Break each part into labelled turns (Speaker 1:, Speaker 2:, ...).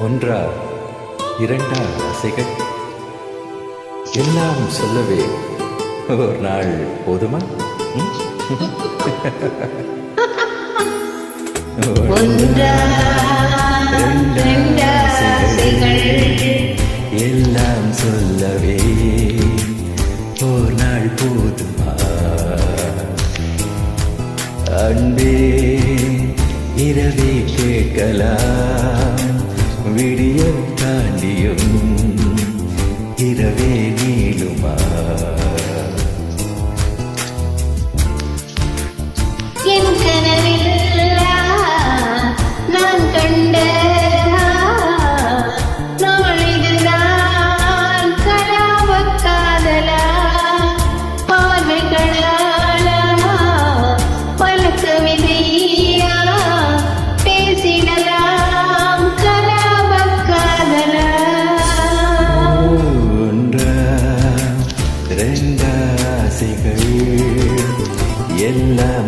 Speaker 1: ஒன்றா இரண்டா ஆசைகள் எல்லாம் சொல்லவே ஒரு நாள் போதுமா?
Speaker 2: ஒன்றா
Speaker 1: எல்லாம் சொல்லவே ஒரு நாள் போதுமா? அன்பே இரவே கேட்கலாம். விடிய தாண்டியும் இரவே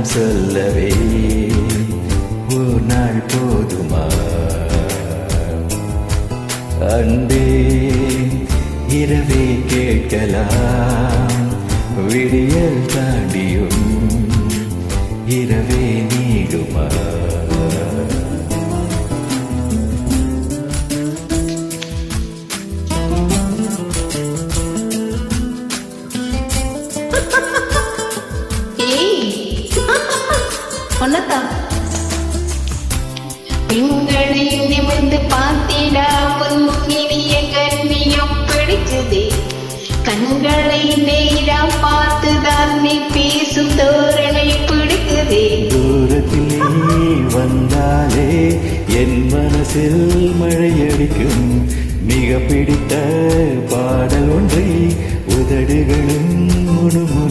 Speaker 1: சொல்லவே ஒரு நாள் போதுமா? அன்பே இரவே கேட்கலாம் விடியல் தாண்டியும் இரவே நீடுமா?
Speaker 2: பெண்களை நிமிர்ந்து பார்த்திடா உன் இனிய கண்ணியம் பிடிச்சது. கண்களை நேரா பார்த்துதான் நீ பேசும் தோரணை பிடிக்குதே
Speaker 1: தூரத்தில் வந்தாலே என் மனசில் மழையடிக்கும் மிக பிடித்த பாடல் ஒன்றை உதடுகளும் முணுமுணுக்கும்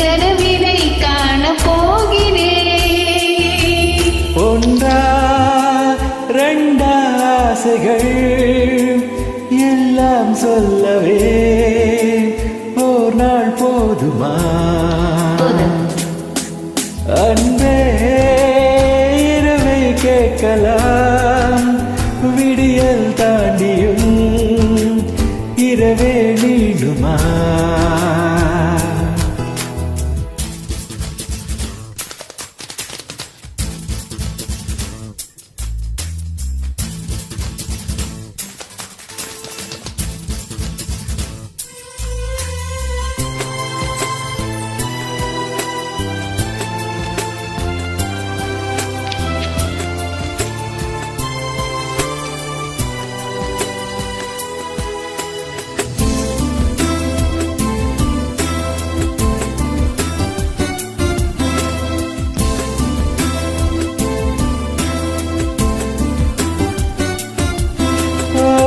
Speaker 2: கனவினை காண போகிறேன்
Speaker 1: ஒன்றா ரெண்டாசைகள் எல்லாம் சொல்லவே ஓர் நாள் போதுமா. அன்பே இரவை கேட்கலாம். விடியல் தாண்டியும் இரவே நீடுமா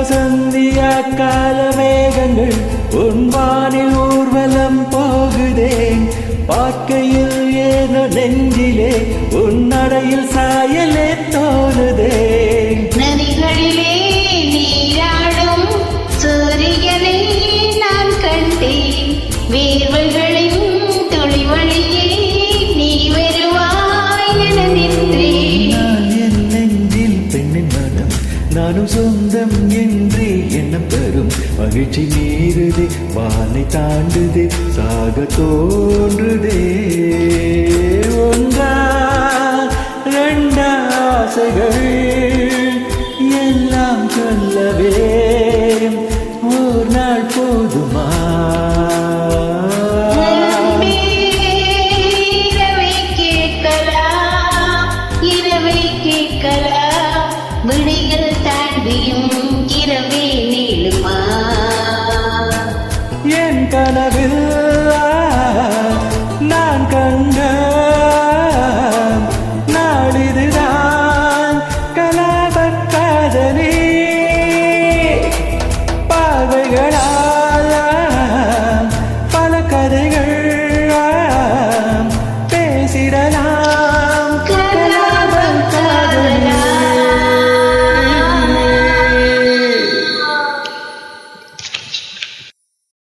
Speaker 1: சந்திய கால மேகங்கள் உன்வானில் ஊர்வலம் போகுதே. பார்க்கையில் ஏனோ நெஞ்சிலே உன்னடையில் சாயலே தோணுதே.
Speaker 2: நதிகளிலே
Speaker 1: நானும் சொந்தம் என்று என்ன பெறும் மகிழ்ச்சி மீறுதே வானை தாண்டுதே சாக தோன்றுதே. ஒன்றா ரெண்டாசைகள்